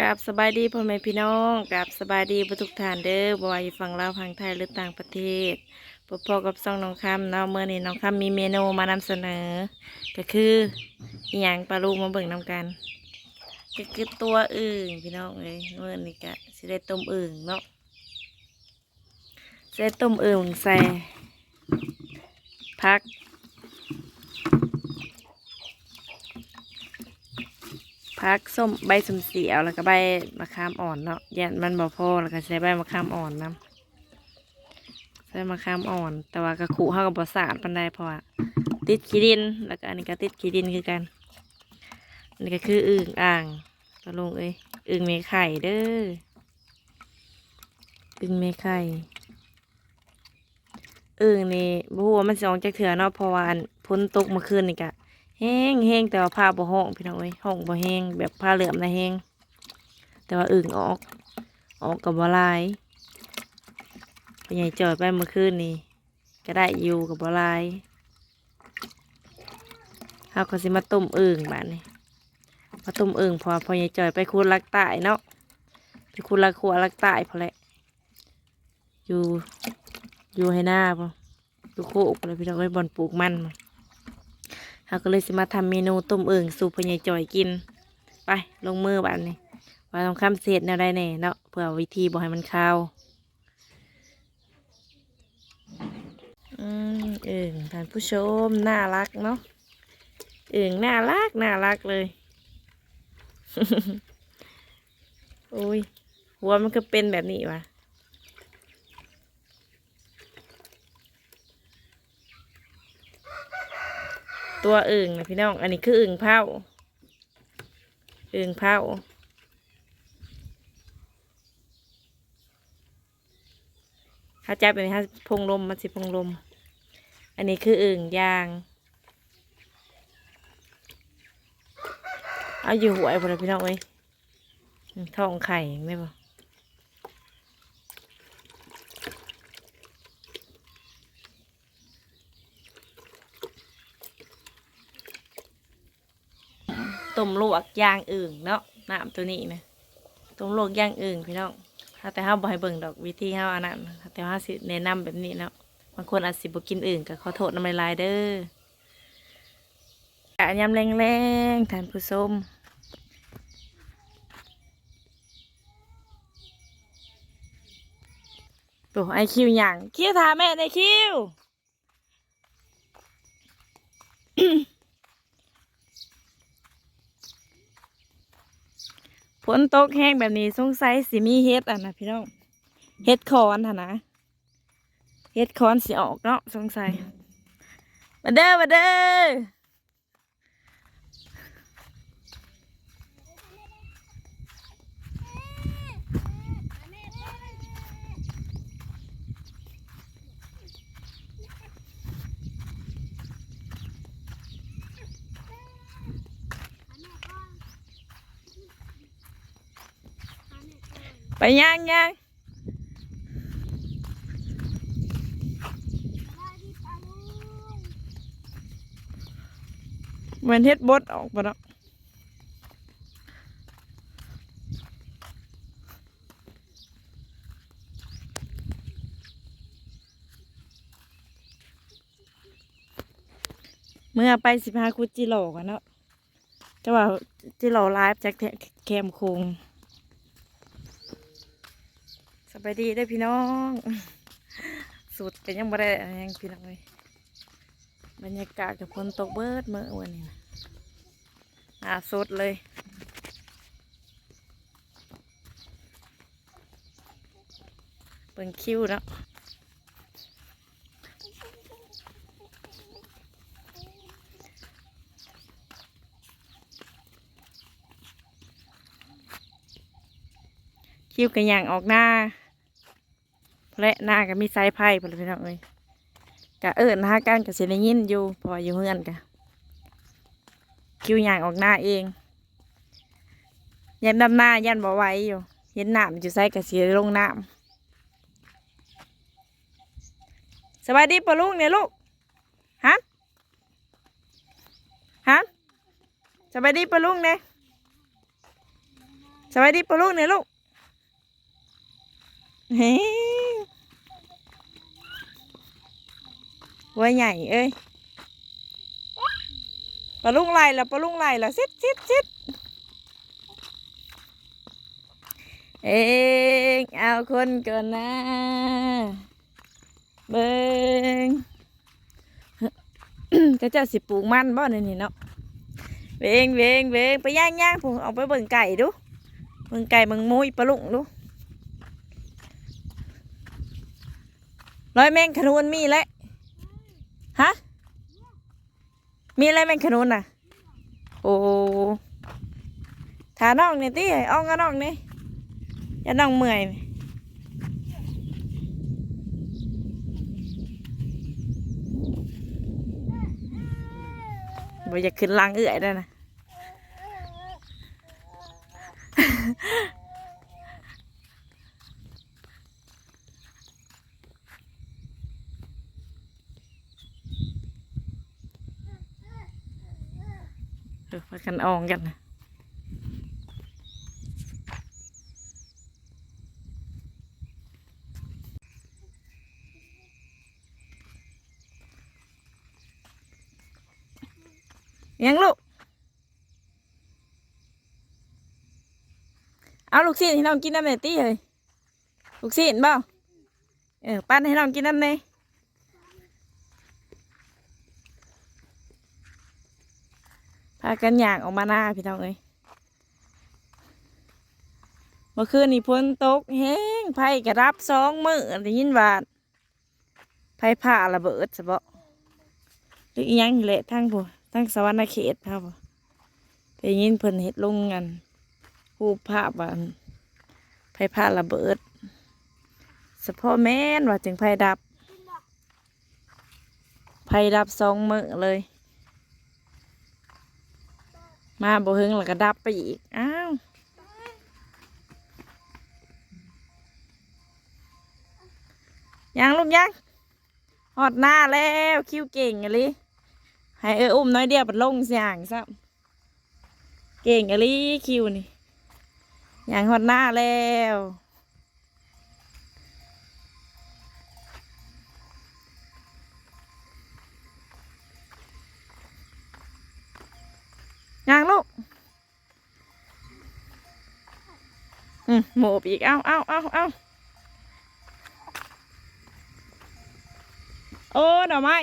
กับสบายดีพ่อแม่พี่น้องกับสบายดีทุกท่านเด้อบวาอยู่ฝั่งลาวฝั่งไทยหรือต่างประเทศพบพอกับซ่องน้องคำเนาะเมื่อนี้น้องคำมีเมนูมานำเสนอ ก็คืออหย่างปลาลูกมาเบิ่งน้ำกัน ก็คือตัวอึ่งพี่น้องเอ้ยเมื่อนี้ก็สิได้ต้มอึ่งเนาะสิได้ต้มอึ่งใส่พัก พักส้มใบสมเสียวแล้วก็ใบมะขามอ่อนเนาะยันมันบ่พอแล้วก็ใช้ใบมะขามอ่อนนํใส่มะขามอ่อน แต่ว่ากระขู่เฮากับบ่สะอาดปานใดเพราะติดขี้ดิน แล้วก็อันนี้ก็ติดขี้ดินคือกันอันนี้ก็คืออึ่งอ่างตะลงเอ้ยอึ่งเมไข่เด้ออึ่งเมไข่อึ่งนี่บ่ฮู้ว่ามันสิออกจากเถื่อเนาะเพราะว่าอันพ้นตกเมื่อคืนนี่ก็ แห้งแห้งแต่ว่าผ้าบ่ห้องพี่น้องเอ้ยห้องบ่แห้งแบบผ้าเหลื่อมนะแห้งแต่ว่าอึ่งออก ออกกับบ่ลายพ่ใหญ่จอยไปเมื่อคืนนี่ก็ได้อยู่กับบ่ลายเฮาก็สิมาต้มอึ่งบัดนี้มาต้มอึ่งพอพ่อใหญ่จอยไปคูดลักใต้เนาะไปคูดลักขัวลักใต้พอแหละอยู่อยู่ให้หน้าป่ะอยู่โคกเลยพี่น้องเอ้ยบ่อนปลูกมันมา เราก็เลยสิมาทำเมนูต้มเอึ่งสู่พญายจอยกิน ไปลงมือบ้านนี้ว่าต้องข้ามเศษแนวใดแน่เนาะเพื่อวิธีบอกให้มันข้าวอืมอึ่งท่านผู้ชมน่ารักเนาะเอึ่งน่ารักน่ารักเลยโอ้ยหัวมันก็เป็นแบบนี้วะ ตัวอึ่งนะพี่น้อง อันนี้คืออึ่งเผาอึ่งเผาถ้าจับแบบนี้ถ้าพงลมมันสิพงลม อันนี้คืออึ่งยางเอาอยู่หัวไอ้พวกเราพี่น้องเอ้ยอืมท้องไข่ไม่ปะ ต้มลวกยางอึ่งเนาะน้ำตัวนี้นะต้มลวกยางอึ่งพี่น้องถ้าแต่ห้าบ่ให้เบิ่งดอกวิธีห้าอันนั้นแต่ห้าสิแนะนำแบบนี้เนาะบางคนอาจสิบกินอึ่งก็ขอโทษน้ำลายเด้ออันยำแรงๆทานผู้ชมตัวไอคิวหยังคิวถาแม่ในคิว ฝนตกแห้งแบบนี้สงสัยสิมีเฮ็ดอะนะพี่น้องเฮ็ดคอนท่ะนะเฮ็ดคอนสิออกเนาะสงสัยมาเด้อมาเด้อ ย่างย่างเหมือนเฮ็ดบดออกปะเนาะเมื่อไปสิพาคุจิโร่กันเนาะจะว่าจิโร่ไลฟ์จากแคมโคง ส บายดีได้พี่น้องสุดกันยังบ่ได้ยังพี่น้องเลยบรรยากาศกับฝนตกเบิดเมื่อวันนี้นะหนาสุดเลยเปิงคิวเนาะคิวกันอย่างออกหน้า และหน้าก็มีไซไพ่พลพี่น้องเอ้ยกะเอิญหากันกับเสียงยินอยู่พออยู่เฮือนกะคิวอย่างออกหน้าเองยันดำหน้ายันบ่ไหวอยู่เห็นน้ำอยู่ใส่กับเสียลงหน้ำสบายดีปะลูกเนี่ยลูกฮะฮะสบายดีปะลูกเนี่ยสวัสดีปะลูกเนี่ยลูก เฮ้วัวใหญ่เอ้ยปลาลุงไหลแล้วปลาลุงไหลแล้วซิดซิดซิดเองเอาคนก่อนนะเบิงก็จะสิปลูกมันบ่เนี่นี่เนาะเวงเวงเวงไปย่างย่างผมเอาไปเบิ่งไก่ดูเบิ่งไก่เบิ่งมุ้ยปลาลุงดู ร้อยแมงขนุนมีแล้วฮะ มีอะไรแมงขนุนน่ะ โอ้ถาน้องนี่ติเอางาน้องนี่อย่าน้องเมื่อยบ่อยากขึ้นลังเอื่อยได้นะ เออพากันอองกันนะยังลูก เอาลูกชิ้นให้น้องกินน้ำเนยตี้เลยลูกชิ้นบ่เออปั้นให้น้องกินน้ำเนยากันอยากออกมาหน้าพี่น้องเอ้ยเมื่อคืนนี่ฝนตกแห้งไผ่กระรับสองมือได้ยินว่าไผ่ผ่าระเบิดสะบ่หรืออีหยังนี่แหละทั้งผู้ทั้งสวรรค์เขตครับได้ยินเพิ่นเฮ็ดลงกันรูปภาพว่าไฟผ้าระเบิดเฉพาะแม่นว่าจึงไฟดับไฟดับสองมือเลย มาบ่เฮงแล้วก็ดับไปอีก อ้าวยังลูกยังหอดหน้าแล้วคิวเก่งอะลิให้เอออุ้มน้อยเดียวปันลงเสียงซะเก่งอะลิคิวนี่ยังหอดหน้าแล้ว โหมบอีก เอาเอาเอาเอาโอ้ดอกไม้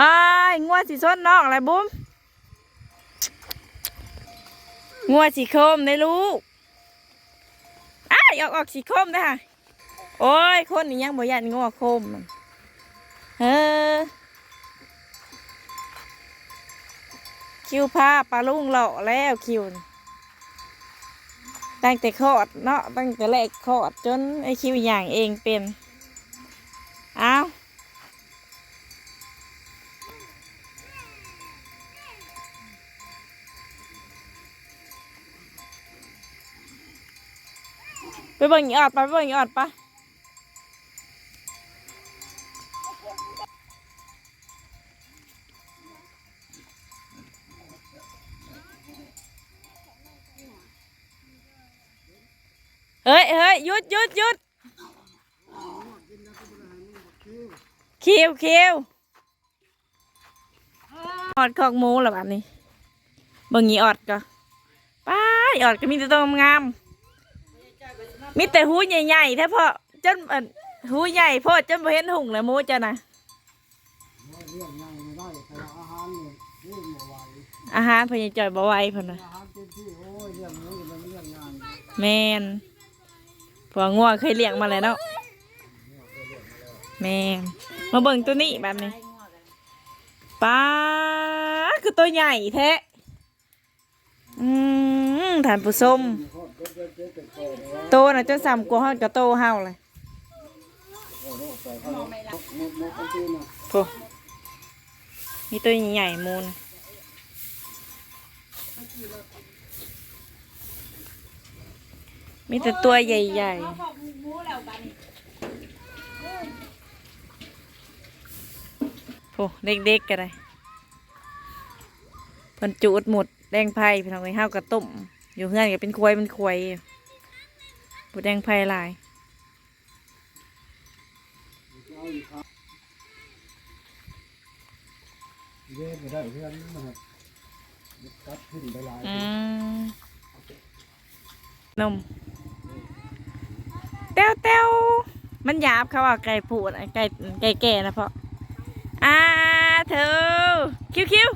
อ้ายงัวสีส้นนอกอะไรบุ้มงัวสีโคมได้ลูก อออกออกสีคมนะคะโอ้ย คนนี้ยังบ่ยันงัวคมเออคิวผ้าปลาลุงหล่าแล้วคิวตั้งแต่คอดเนาะตั้งแต่แรกคอดจนไอคิวอย่างเองเป็น เอ้า เบิ่งอีออดไปไปเบิ่งอีออดปะเฮ้ยเฮ้ยหยุดหยุดหยุดคิวคิวออดของหมูหรอแบบนี้เบิ่งอีออดก็ไป้าออดก็มีแต่ตัวงาม มีแต่หูใหญ่ๆแท้พอจนอันหูใหญ่พอจนบ่เห็นหุ่งเลยหมูจ้ะนะเรื่องง่ายไม่ได้แต่อาหารเนี่ยเรื่องไม่ไหวอาหารพนยังจ่อยบ่ไหวเพิ่นน่ะอาหารเต็มที่โอ้ยเรื่องนี้เป็นเรื่องงานแม่นพวงัวเคยเลี้ยงมาแล้วเนาะแมนมาเบิ่งตัวนี้แบบนี้ป้าคือตัวใหญ่แท้อืมทานผู้ชม โตนะจนซ้ำกว่าฮอดกับโตเฮาเลยโอ้โหใส่เข้าหมดหมดหมดจริงๆนะโธ่มีตัวใหญ่ๆหมูนมีแต่ตัวใหญ่เขาพอหมูแล้วบัดนี้ๆโอ้เด็กๆกันเลยเพิ่นจูดหมดแดงไผ่พี่น้องเอ้ยห้าวกระต้มอยู่เฮือนก็เป็นควยเป็นควย หมดแดงไผ่หลายเอาอีกครับเย็บไม่ได้เพื่อนมันครับตัดขึ้นไปหลายอืมนมเต้วเต้วมันหยาบเขาว่าไก่ผูดอะไก่ไก่แก่นะเพาะอ่าเธอคิวคิว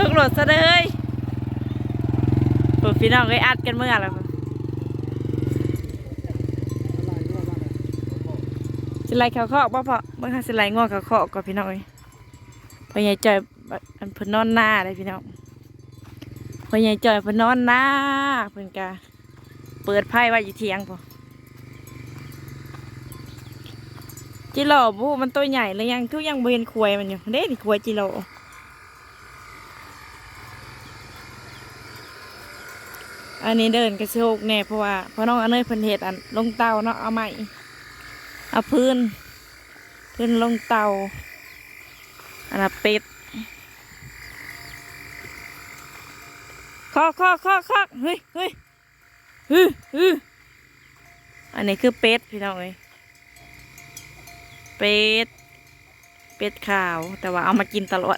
ตกรถซะเลยพวกพี่น้องก็อัดกันเมื่อแล้วอะไรก็ว่าอะไรสิไลเขาเคาะบ่พอเมื่อค่ะสิไลงอเขาเคาะก่อนพี่น้องเอ้ยพ่อใหญ่จอยอันเพิ่นนอนหน้าเลยพี่น้องพ่อใหญ่จอยเพิ่นนอนหน้าเพิ่นกะเปิดไพ่ไว้อยู่เทียงพอจิโร่บูมันตัวใหญ่เลยยังคือยังบ่เห็นควยมันอยู่เด้นี่ควยจิโร่ อันนี้เดินกระโชกแน่เพราะว่าพราะน้องอันเนยเพิ่นเฮ็ดอันลงเตาเนาะเอาใหม่เอาพื้น พื้นลงเตาอันนั้นเป็ดคอกคอกคอกคอกเฮ้ยเฮ้ยฮึฮึอันนี้คือเป็ดพี่น้องเอ้ยเป็ดเป็ดขาวแต่ว่าเอามากินตลอด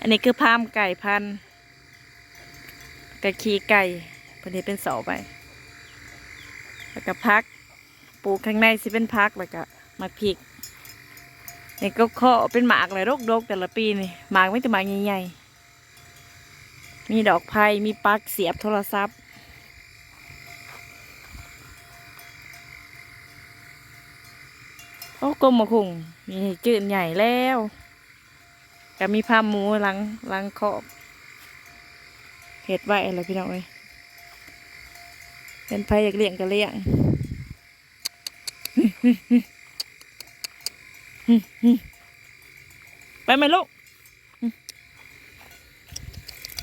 อันนี้คือพามไก่พันไกะขี้ไก่ พอดีเป็นเสาไปแล้วก็พัก ปลูกข้างในสิเป็นพักแล้วก็มาพริกนี่ก็เคาะเป็นหมากเลยรกๆแต่ละปีนี่หมากไม่แต่หมากใหญ่ๆมีดอกไผ่มีปลั๊กเสียบโทรศัพท์โอ้กลมมาคุงมีจืดใหญ่แล้วก็มีผ้าหมูหลังหลังขอบเห็ดไว้อะไรพี่น้องเอ้ย เป็นไผอยากเลี้ยงก็เลี้ยงไปไหมลูก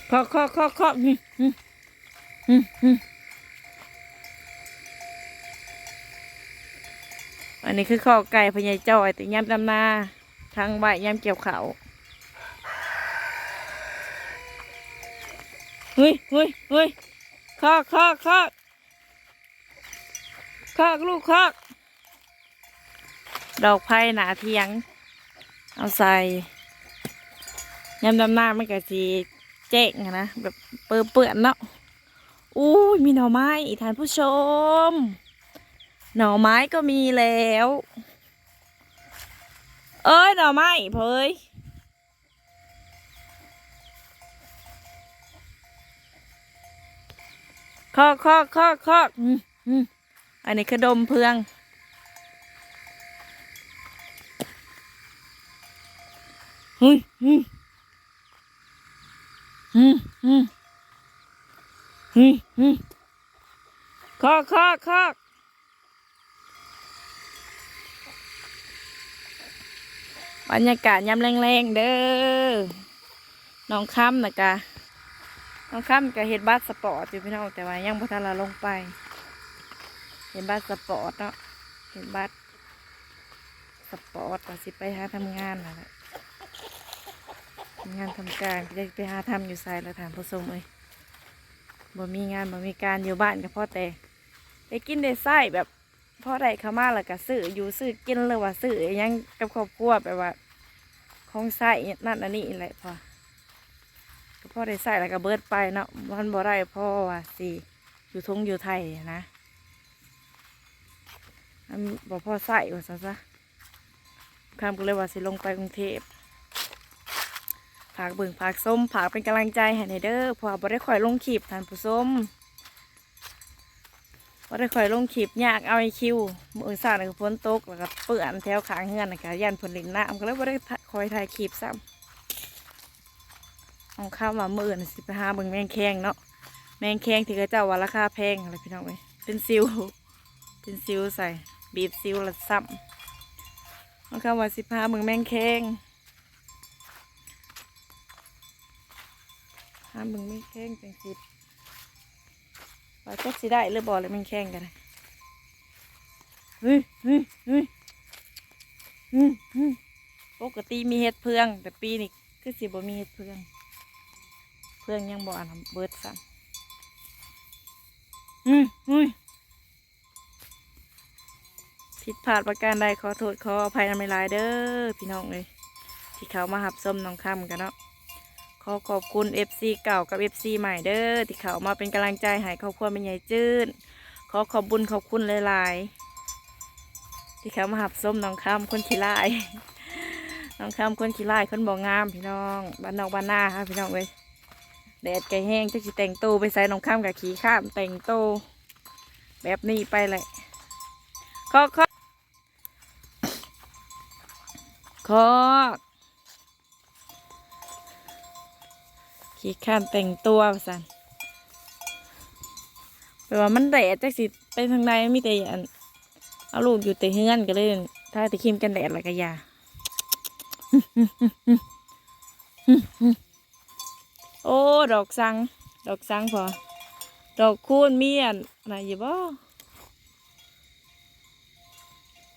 เคาะเคาะเคาะเคาะอันนี้คือข้อไก่พญายจอยแต่ย้ำดำนาทางใบย้ำเกี่ยวเขาเฮ้ยเฮ้ยเฮ้ยเคาะเคาะเคาะเคาะลูกคาะดอกไผ่หนาเทียง เอาใส่ยำดำหน้ามันก็สีเจ๊งนะแบบเปื้อเปื่อนเนาะอู้ยมีหน่อไม้อีท่านผู้ชม หน่อไม้ก็มีแล้ว เอ้ยหน่อไม้เพยคอกคอกคอกคอกอืมอืม อันนี้คือดมเพืองเฮ้ยเฮ้ยเฮ้ยเฮ้ยเฮ้ยเฮ้ยคอกคอกคอกบรรยากาศยามแรงๆเด้อ น้องค่ำนะกะ น้องค่ำกะเห็นบัสสปอร์ตอยู่พี่น้องแต่ว่ายังบ่ทันละลงไป เห็นบัสสปอร์ตเนาะเห็นบัสสปอร์ตก็สิไปหาทำงานนั่นแหละงานทำการจะไปหาทำอยู่ไซแล้วถามผู้ชมเอ้ยบ่มีงานบ่มีการอยู่บ้านกับพ่อแต่ได้กินได้ไส้แบบพ่อได้ข้ามาแล้วก็ซื้ออยู่ซื้อกินเลยว่าซื้อยังกับครอบครัวแบบว่าของไส้นั่นอันนี้แหละพอก็พ่อได้ไส้แล้วก็เบิดไปเนาะมันบ่ได้พ่อว่าสิอยู่ทงอยู่ไทยนะ อันบ่พ่อไส้ว่าซะซะคำก็เลยว่าสิลงไปกรุงเทพฝากเบิ่งฝากส้มฝากเป็นกำลังใจให้ในเด้อพอบ่ได้คอยลงคลิปท่านผู้ชมบ่ได้คอยลงคลิปยากเอาไอคิวมือสาดกับฝนตกแล้วก็เปื้อนแถวขางเฮือนนะคะยันผลลินน้ำก็เลยบ่ได้คอยถ่ายคลิปซ้ำเอาข้าวมามื่นสิไปหาเบิ่งแมงแคงเนาะแมงแคงที่เขาเจ้าว่าราคาแพงอะไรพี่น้องเว้ยเป็นซิวเป็นซิวใส่ บีบซิวละซ้ำเอาข้าวมาสิพาเบิ่งแมงแคงห้ามมึงไม่แข้งจังสิว่าจักสิได้หรือบ่เลยมันแข้งกันเฮ้ยเฮ้ยเฮ้ยเฮ้ยปกติมีเห็ดเพือง แต่ปีนี้คือสิบ่มีเห็ดเพือง เพื่องยังบ่อนเบิดซ้ำเฮ้ยเฮ้ย ผิดพลาดประการใดขอโทษขออภัยนำในลายเด้อพี่น้องเลยที่เขามาหับส้มน้องคำกันเนาะขอขอบคุณ FC เก่ากับ FC ใหม่เด้อที่เขามาเป็นกำลังใจให้ครอบครัวเป็นใหญ่จื้นขอขอบบุญขอบคุณหลายๆที่เขามาหับส้มน้องคำคนขี้ไล่น้องคำคนขี้ไล่คนบ่งาม พี่น้องบ้านนอกบ้านหน้าค่ะพี่น้องเว้ยแดดไก่แห้งจะสิแต่งโตวไปใส่น้องคำกับขี้ข้ามแต่งโตวแบบนี้ไปเลยขอขอ ขอกขี้ข้านแต่งตัวสันแปลว่ามันแดดจักสิไปทางในมีแต่อันเอาลูกอยู่แต่เฮือนก็เลยถ้าตะครีมกันแดดอะก็อยาโอ้ ดอกสัง ดอกสังพอ ดอกคูณมีอันอะไรอยู่บ่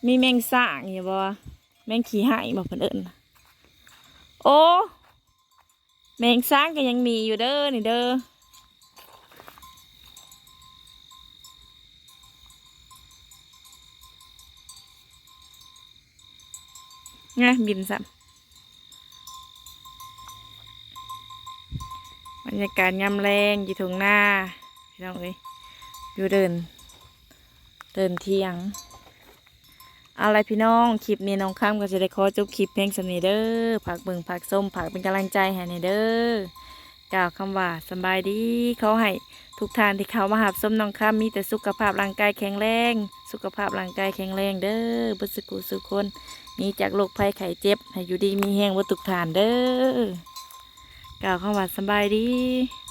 มีแมงสางอยู่บ่ แมงขี้หายบ่เพิ่นเอิ้นโอ้แมงสร้างก็ยังมีอยู่เด้อนี่เด้อไงบินสัมบรรยากาศยามแรงอยู่ทงหน้าพี่น้องเอ้ยอยู่เดิน เดินเที่ยง อะไรพี่น้องคลิปนี้น้องข้ามก็จะได้ขอจบคลิปเพลงสนิเด้อผักเบิ่งผักส้มผักเป็นกำลังใจให้ในเด้อกล่าวคำว่าสบายดีเขาให้ทุกทานที่เขามาหับส้มน้องข้ามมีแต่สุขภาพร่างกายแข็งแรง สุขภาพร่างกายแข็งแรงเด้อบุษกุสุคนหนี้จากโรคภัยไข้เจ็บให้อยู่ดีมีแห้งวัตถุกฐานเด้อกล่าวคำว่าสบายดี